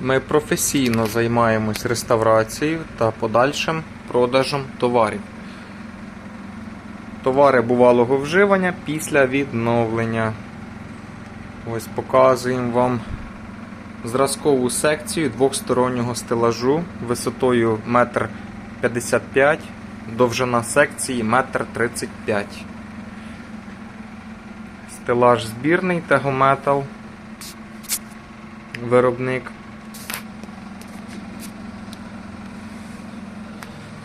Ми професійно займаємось реставрацією та подальшим продажем товарів. Товари бувалого вживання після відновлення. Ось показуємо вам зразкову секцію двохстороннього стелажу висотою 1,55 м, довжина секції 1,35 м. Стелаж збірний Тегометал. Виробник.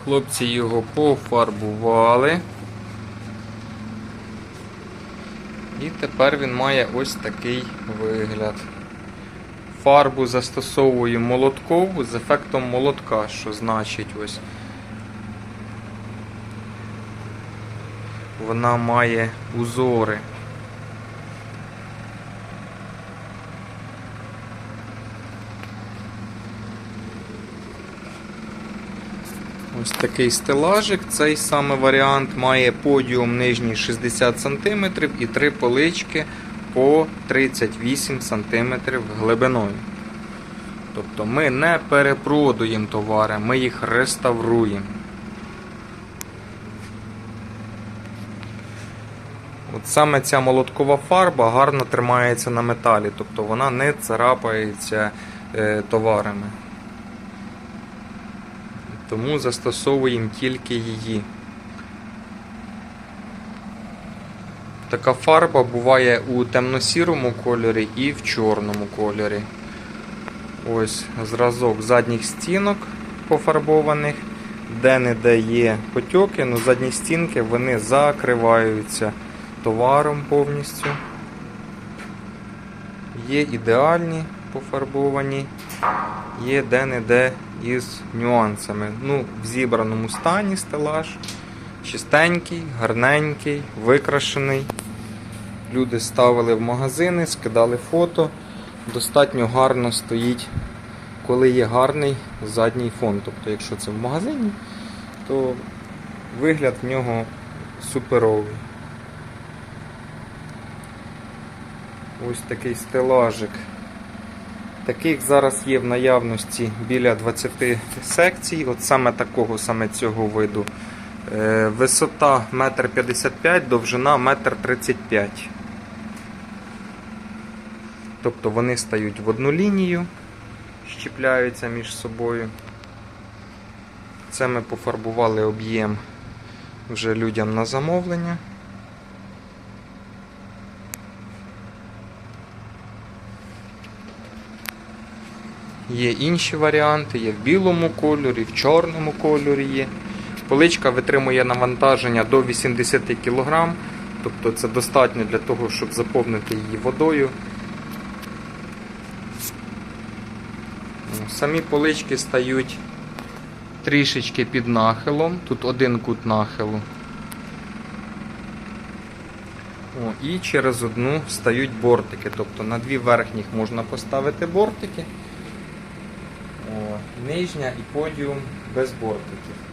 Хлопці його пофарбували. І тепер він має ось такий вигляд. Фарбу застосовую молоткову з ефектом молотка, що значить ось. Вона має узори. Ось такий стелажик. Цей саме варіант має подіум нижній 60 см і три полички по 38 см глибиною. Тобто ми не перепродуємо товари, ми їх реставруємо. От саме ця молоткова фарба гарно тримається на металі, тобто вона не царапається е, товарами. Тому застосовуємо тільки її. Така фарба буває у темно-сірому кольорі і в чорному кольорі. Ось зразок задніх стінок пофарбованих, де-не-де є потьоки, але задні стінки вони закриваються товаром повністю. Є ідеальні пофарбовані, є де-не-де із нюансами. Ну, в зібраному стані стелаж. Чистенький, гарненький, викрашений. Люди ставили в магазини, скидали фото. Достатньо гарно стоїть, коли є гарний задній фон. Тобто, якщо це в магазині, то вигляд в нього суперовий. Ось такий стелажик. Таких зараз є в наявності біля 20 секцій, от саме такого, саме цього виду. Е, Висота 1,55 м, довжина 1,35 м. Тобто вони стають в одну лінію, щіпляються між собою. Це ми пофарбували об'єм вже людям на замовлення. Є інші варіанти, є в білому кольорі, в чорному кольорі є. Поличка витримує навантаження до 80 кг, тобто це достатньо для того, щоб заповнити її водою. Самі полички стають трішечки під нахилом, тут один кут нахилу. О, і через одну стають бортики, тобто на дві верхніх можна поставити бортики. Нижня і подіум без бортиків.